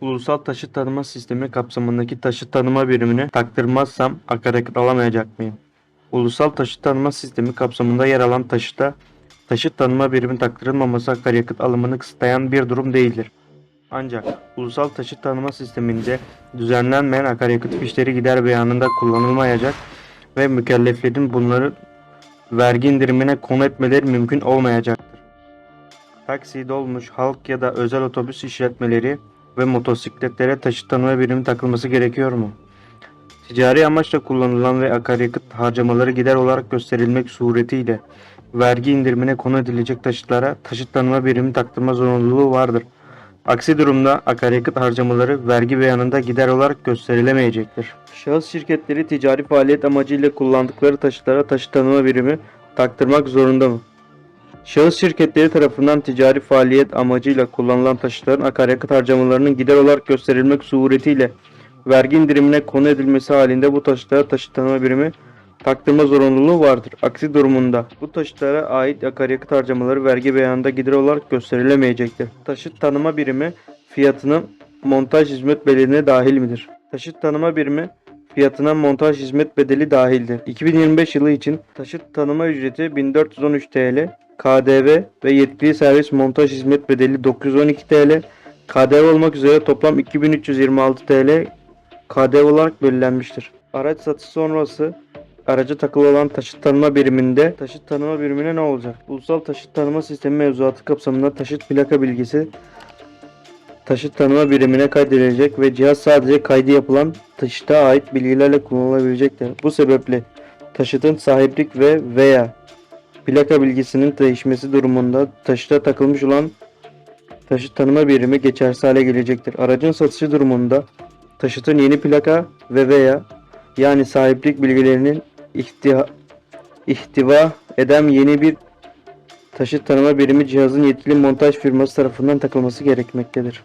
Ulusal taşıt tanıma sistemi kapsamındaki taşıt tanıma birimini taktırmazsam akaryakıt alamayacak mıyım? Ulusal taşıt tanıma sistemi kapsamında yer alan taşıta taşıt tanıma birimi taktırılmaması akaryakıt alımını kısıtlayan bir durum değildir. Ancak ulusal taşıt tanıma sisteminde düzenlenmeyen akaryakıt fişleri gider beyanında kullanılmayacak ve mükelleflerin bunları vergi indirimine konu etmeleri mümkün olmayacaktır. Taksi, dolmuş, halk ya da özel otobüs işletmeleri ve motosikletlere taşıt tanıma birimi takılması gerekiyor mu? Ticari amaçla kullanılan ve akaryakıt harcamaları gider olarak gösterilmek suretiyle vergi indirimine konu edilecek taşıtlara taşıt tanıma birimi taktırma zorunluluğu vardır. Aksi durumda akaryakıt harcamaları vergi beyanında gider olarak gösterilemeyecektir. Şahıs şirketleri ticari faaliyet amacıyla kullandıkları taşıtlara taşıt tanıma birimi taktırmak zorunda mı? Şahıs şirketleri tarafından ticari faaliyet amacıyla kullanılan taşıtların akaryakıt harcamalarının gider olarak gösterilmek suretiyle vergi indirimine konu edilmesi halinde bu taşıtlara taşıt tanıma birimi taktırma zorunluluğu vardır. Aksi durumunda bu taşıtlara ait akaryakıt harcamaları vergi beyanında gider olarak gösterilemeyecektir. Taşıt tanıma birimi fiyatının montaj hizmet bedeline dahil midir? Taşıt tanıma birimi fiyatına montaj hizmet bedeli dahildir. 2025 yılı için taşıt tanıma ücreti 1413 TL, KDV ve yetkili servis montaj hizmet bedeli 912 TL, KDV olmak üzere toplam 2326 TL KDV olarak belirlenmiştir. Araç satışı sonrası araca takılı olan taşıt tanıma biriminde taşıt tanıma birimine ne olacak? Ulusal taşıt tanıma sistemi mevzuatı kapsamında taşıt plaka bilgisi taşıt tanıma birimine kaydedilecek ve cihaz sadece kaydı yapılan taşıta ait bilgilerle kullanılabilecektir. Bu sebeple taşıtın sahiplik ve veya plaka bilgisinin değişmesi durumunda taşıta takılmış olan taşıt tanıma birimi geçersiz hale gelecektir. Aracın satışı durumunda taşıtın yeni plaka ve veya yani sahiplik bilgilerinin ihtiha, ihtiva eden yeni bir taşıt tanıma birimi cihazın yetkili montaj firması tarafından takılması gerekmektedir.